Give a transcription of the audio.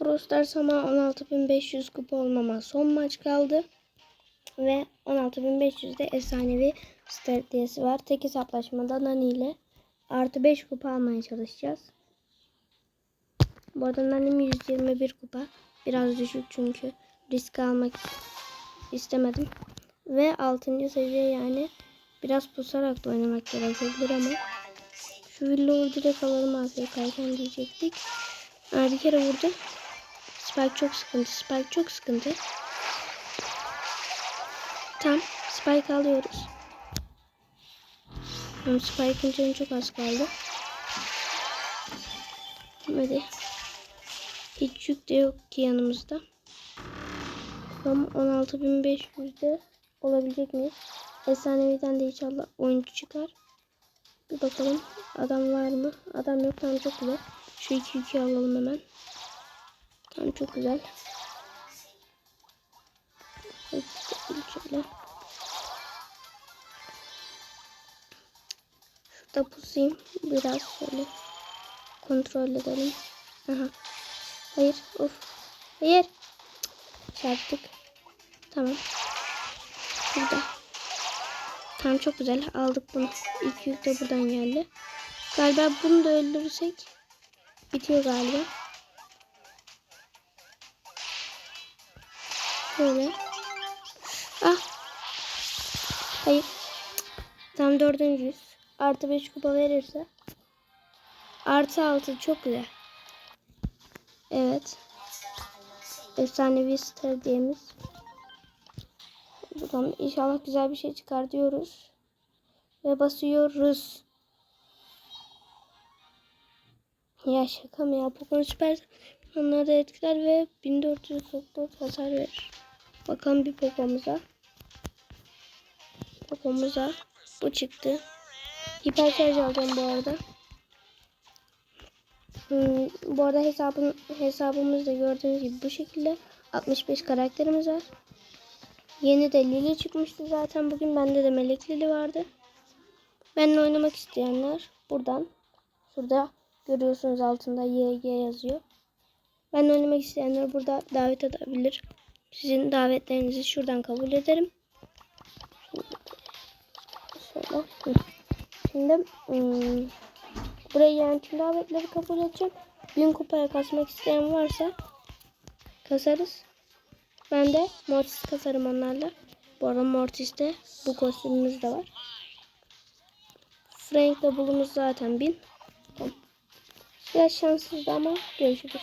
Brawl Stars ama 16.500 kupa olmama son maç kaldı. Ve 16.500'de efsanevi stratejisi var. Tek hesaplaşmada Nani ile artı 5 kupa almaya çalışacağız. Bu arada Nani'm 121 kupa. Biraz düşük çünkü risk almak istemedim. Ve 6. seviye yani biraz pusarak da oynamak gerekebilir ama şu Willow'u direkt alalım AFK'yken diyecektik. Aa, bir kere vurdu. Spike çok sıkıntı. Spike çok sıkıntı. Tam Spike alıyoruz. Tamam, Spike'ın canı çok az kaldı. Hadi. Hiç yük de yok ki yanımızda. Tam 16.500'de olabilecek miyiz? Efsaneviden de inşallah oyuncu çıkar. Bir bakalım adam var mı? Adam yok tamam çok güzel. Şu iki yükü alalım hemen. Tamam çok güzel. Şurada pusayım. Biraz şöyle kontrol edelim. Aha. Hayır. Of. Hayır. Çarptık. Tamam. Burada. Tamam çok güzel. Aldık bunu. İlk yük de buradan geldi. Galiba bunu da öldürürsek bitiyor galiba. Şöyle. Ah. Hayır. Tam dördüncüyüz. Artı beş kupa verirse. Artı altı çok güzel. Evet. Efsanevi stratejimiz. Buradan inşallah güzel bir şey çıkar diyoruz. Ve basıyoruz. Ya şaka mı ya? Pokemon Süper onları da etkiler ve 1444 hasar verir. Bakalım bir Poco'muza. Poco'muza bu çıktı. Hiper şarj alacağım bu arada. Hmm, bu arada hesabın, hesabımızda gördüğünüz gibi bu şekilde 65 karakterimiz var. Yeni de Lili çıkmıştı zaten bugün. Bende de Melek Lili vardı. Benimle oynamak isteyenler buradan. Şurada görüyorsunuz altında YG yazıyor. Benimle oynamak isteyenler burada davet edebilir. Sizin davetlerinizi şuradan kabul ederim. Şöyle. Şimdi hmm, buraya yani tüm davetleri kabul edeceğim. Bin kupaya kasmak isteyen varsa kasarız. Ben de Mortis kasarım onlarla. Bu arada Mortis'te bu kostümümüz de var. Frank bulumuz zaten bin. Biraz şanssızdı ama görüşürüz.